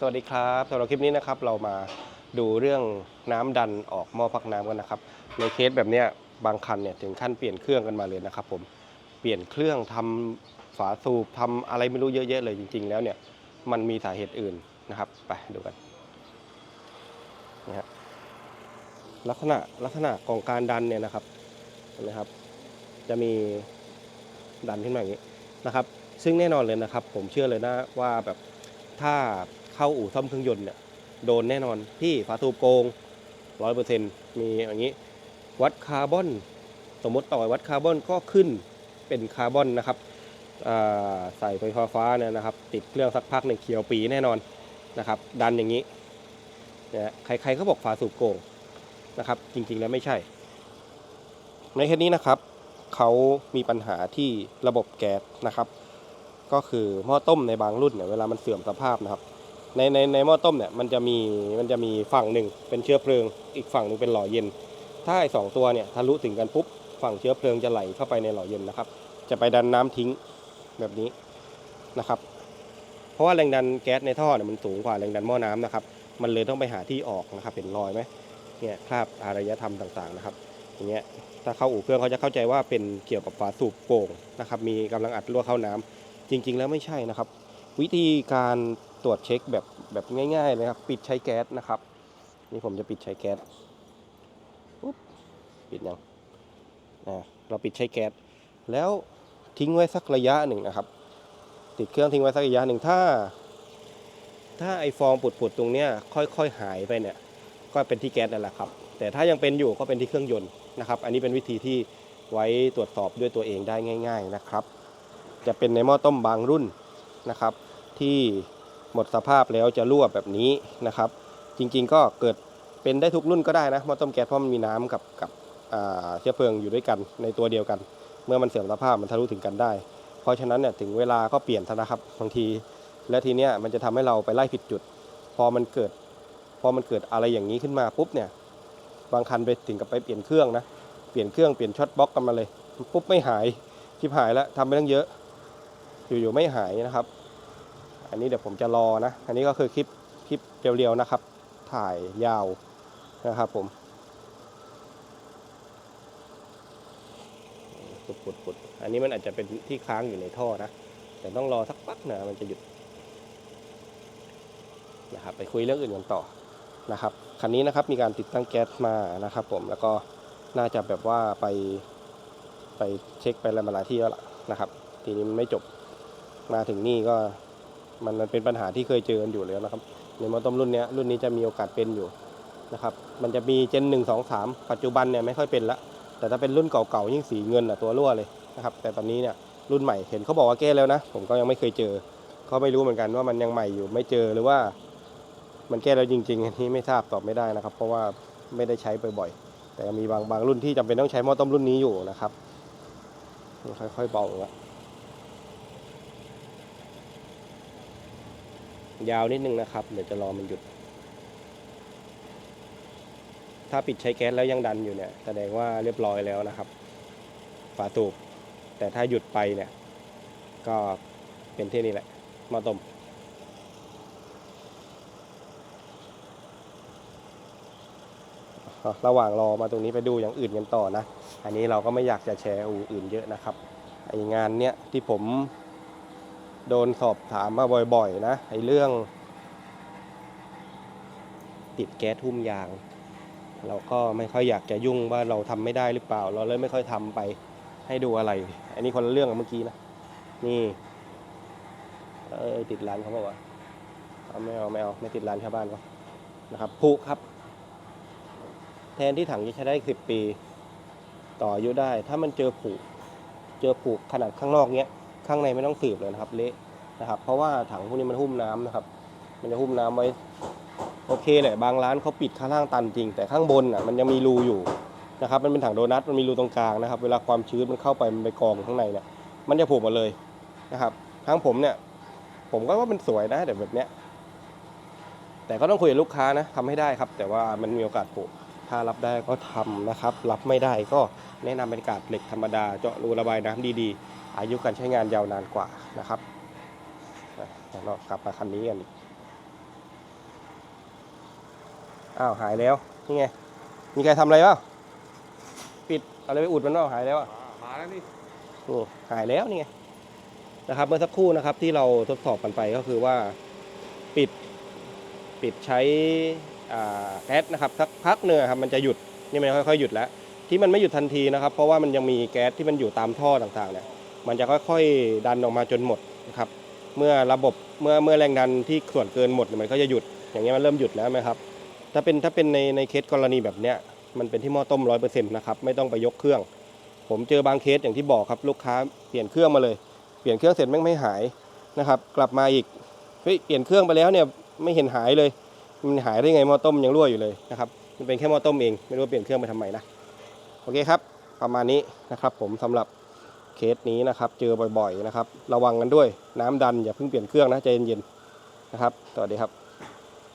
สวัสดีครับสำหรับคลิปนี้นะครับเรามาดูเรื่องน้ำดันออกหม้อพักน้ำกันนะครับ ในเคสแบบเนี้ยบางคันเนี่ยถึงขั้นเปลี่ยนเครื่องกันมาเลยนะครับ ผมเปลี่ยนเครื่องทำฝาสูบทำอะไรไม่รู้เยอะแยะเลยจริง ๆ แล้วเนี่ยมันมีสาเหตุอื่นนะครับไปดูกันนี่ฮะลักษณะลักษณะของการดันเนี่ยนะครับเห็นไหมครับ จะมีดันขึ้นมาอย่างนี้นะครับ ซึ่งแน่นอนเลยนะครับ ผมเชื่อเลยนะว่าแบบถ้า เข้าอู่ซ่อมเครื่องยนต์เนี่ยโดนแน่นอนที่ฝาสูบโกงร้อยเปอร์เซ็นต์มีอย่างนี้ วัดคาร์บอน สมมติต่อวัดคาร์บอนก็ขึ้นเป็นคาร์บอนนะครับใส่ไฟฟ้าฟ้าเนี่ยนะครับ ติดเครื่องสักพักในงเขียวปีแน่นอนนะครับ ดันอย่างนี้นะใครๆเขาบอกฝาสูบโกงนะครับ จริงๆแล้วไม่ใช่ ในเคสนี้นะครับเขามีปัญหาที่ระบบแก๊สนะครับ ก็คือหม้อต้มในบางรุ่นเนี่ยเวลามันเสื่อมสภาพนะครับ ในในในหม้อต้มเนี่ยมันจะมีมันจะมีฝั่งหนึ่งเป็นเชื้อเพลิง อีกฝั่งหนึ่งเป็นหล่อเย็น ถ้าไอ้สองตัวเนี่ยทะลุถึงกันปุ๊บฝั่งเชื้อเพลิงจะไหลเข้าไปในหล่อเย็นนะครับ จะไปดันน้ำทิ้งแบบนี้นะครับ เพราะว่าแรงดันแก๊สในท่อเนี่ยมันสูงกว่าแรงดันหม้อน้ำนะครับ มันเลยต้องไปหาที่ออกนะครับเห็นรอยไหมเนี่ยคราบอารยธรรมต่างๆนะครับอย่างเงี้ยถ้าเข้าอู่เครื่องเขาจะเข้าใจว่าเป็นเกี่ยวกับฝาสูบโป่งนะครับ มีกำลังอัดรั่วเข้าน้ำจริง ๆ แล้วไม่ใช่นะครับ วิธีการ รวจเช็คแบบแบบง่ายๆเลยครับ ปิดใช้แก๊สนะครับ นี่ผมจะปิดใช้แก๊สปุ๊บปิดยังอ่าเราปิดใช้แก๊สแล้วทิ้งไว้สักระยะหนึ่งนะครับ ติดเครื่องทิ้งไว้สักระยะหนึ่งถ้า ถ้าไอฟองปุดๆตรงเนี้ยค่อยๆหายไปเนี่ย ก็เป็นที่แก๊สนั่นแหละครับ แต่ถ้ายังเป็นอยู่ก็เป็นที่เครื่องยนต์นะครับ อันนี้เป็นวิธีที่ไว้ตรวจสอบด้วยตัวเองได้ง่าย ๆนะครับ จะเป็นในหม้อต้มบางรุ่นนะครับ ที่ หมดสภาพแล้วจะรั่วแบบนี้นะครับ จริงๆก็เกิดเป็นได้ทุกรุ่นก็ได้นะหม้อต้มแก๊สเพราะมันมีน้ำกับกับเชื้อเพลิงอยู่ด้วยกันในตัวเดียวกัน เมื่อมันเสื่อมสภาพมันทะลุถึงกันได้ เพราะฉะนั้นเนี่ยถึงเวลาก็เปลี่ยนซะนะครับบางที และทีเนี้ยมันจะทำให้เราไปไล่ผิดจุด พอมันเกิด พอมันเกิดอะไรอย่างนี้ขึ้นมาปุ๊บเนี่ยบางคันไปถึงกับไปเปลี่ยนเครื่องนะเปลี่ยนเครื่องเปลี่ยนช็อตบล็อกกันมาเลยปุ๊บไม่หายชิบหายแล้วทำไปตั้งเยอะ อยู่ๆไม่หายนะครับ อันนี้เดี๋ยวผมจะรอนะ อันนี้ก็คือคลิปคลิปเรียวๆนะครับ ถ่ายยาวนะครับผมปุดปุดปุดอันนี้มันอาจจะเป็นที่ค้างอยู่ในท่อนะ แต่ต้องรอสักพักนะมันจะหยุดนะครับไปคุยเรื่องอื่นกันต่อนะครับคันนี้นะครับมีการติดตั้งแก๊สมานะครับ ผมแล้วก็น่าจะแบบว่าไปไปเช็คไปอะไรมาหลายที่แล้วล่ะนะครับ ทีนี้มันไม่จบมาถึงนี่ก็ มันมันเป็นปัญหาที่เคยเจอกันอยู่แล้วนะครับในมอเตอร์ต้มรุ่นนี้รุ่นนี้จะมีโอกาสเป็นอยู่นะครับมันจะมีเจนหนึ่งสองสามปัจจุบันเนี่ยไม่ค่อยเป็นละแต่ถ้าเป็นรุ่นเก่าๆยิ่งสีเงินอะตัวรั่วเลยนะครับแต่ตอนนี้เนี่ยรุ่นใหม่เห็นเขาบอกว่าแก้แล้วนะ ผมก็ยังไม่เคยเจอก็ไม่รู้เหมือนกันว่ามันยังใหม่อยู่ไม่เจอหรือว่า มันแก้แล้วจริงๆอันนี้ไม่ทราบตอบไม่ได้นะครับ เพราะว่าไม่ได้ใช้บ่อยๆแต่มีบางบางรุ่นที่จำเป็นต้องใช้มอต้มรุ่นนี้อยู่นะครับค่อยๆเบาละ ยาวนิดนึงนะครับ เดี๋ยวจะรอมันหยุด ถ้าปิดใช้แก๊สแล้วยังดันอยู่เนี่ย แสดงว่าเรียบร้อยแล้วนะครับ ฝาสูบ แต่ถ้าหยุดไปเนี่ย ก็เป็นที่นี่แหละม้อต้มระหว่างรอมาตรงนี้ไปดูอย่างอื่นกันต่อนะ อันนี้เราก็ไม่อยากจะแชร์อู่อื่นเยอะนะครับไองานเนี้ยที่ผม โดนสอบถามมาบ่อยๆนะไอ้เรื่อง ติดแก๊สทุ่มยาง เราก็ไม่ค่อยอยากจะยุ่งว่าเราทำไม่ได้หรือเปล่า เราเลยไม่ค่อยทำไปให้ดูอะไร อันนี้คนละเรื่องกับเมื่อกี้นะ นี่เออติดร้านเขาบอกว่าเอาไม่เอาไม่เอาไม่ติดร้านชาวบ้านเขานะครับผูกครับ แทนที่ถังจะใช้ได้สิบปี ต่ออายุได้ ถ้ามันเจอผุเจอผุขนาดข้างนอกเนี้ย ข้างในไม่ต้องสืบเลยนะครับ เละ นะครับ เพราะว่าถังพวกนี้มันหุ้มน้ำนะครับ มันจะหุ้มน้ำไว้ โอเคแหละบางร้านเขาปิดข้างล่างตันจริง แต่ข้างบนอะมันยังมีรูอยู่นะครับ มันเป็นถังโดนัทมันมีรูตรงกลางนะครับ เวลาความชื้นมันเข้าไปมันไปกองข้างในเนี่ย มันจะผุหมดเลยนะครับทั้งผมเนี่ย ผมก็ว่ามันสวยนะแต่แบบเนี้ย แต่ก็ต้องคุยกับลูกค้านะทำให้ได้ครับ แต่ว่ามันมีโอกาสผุถ้ารับได้ก็ทำนะครับ รับไม่ได้ก็แนะนำเป็นกาดเหล็กธรรมดาเจาะรูระบายน้ำดีๆ อายุการใช้งานยาวนานกว่านะครับ เดี๋ยวเรากลับมาคันนี้กันอีกอ้าวหายแล้วนี่ไงมีใครทำอะไรเปล่าปิดอะไรไปอุดมันเปล่าหายแล้วอะมาแล้วนี่นี่หายแล้วนี่ไงนะครับเมื่อสักครู่นะครับที่เราทดสอบกันไปก็คือว่าปิดปิดใช้อ่าแก๊สนะครับสักพักเนื้อะครับมันจะหยุดนี่มันค่อยๆหยุดแล้ว ที่มันไม่หยุดทันทีนะครับ เพราะว่ามันยังมีแก๊สที่มันอยู่ตามท่อต่างๆเนี่ยมันจะค่อยๆดันออกมาจนหมดนะครับ เมื่อระบบเมื่อเมื่อแรงดันที่ส่วนเกินหมดเนี่ยมันก็จะหยุด อย่างเงี้ยมันเริ่มหยุดแล้วไหมครับ ถ้าเป็นถ้าเป็นในในเคสกรณีแบบเนี้ยมันเป็นที่หม้อต้มร้อยเปอร์เซ็นต์นะครับไม่ต้องไปยกเครื่อง ผมเจอบางเคสอย่างที่บอกครับลูกค้าเปลี่ยนเครื่องมาเลย เปลี่ยนเครื่องเสร็จแม่งไม่หายนะครับกลับมาอีกเฮ้ยเปลี่ยนเครื่องไปแล้วเนี่ยไม่เห็นหายเลยมันหายได้ไงหม้อต้มยังรั่วอยู่เลยนะครับมันเป็นแค่หม้อต้มเองไม่รู้เปลี่ยนเครื่องไปทำไมนะโอเคครับ ประมาณนี้นะครับผมสำหรับ เคสนี้นะครับเจอบ่อยๆนะครับ ระวังกันด้วยน้ำดันอย่าเพิ่งเปลี่ยนเครื่องนะใจเย็นๆนะครับสวัสดีครับ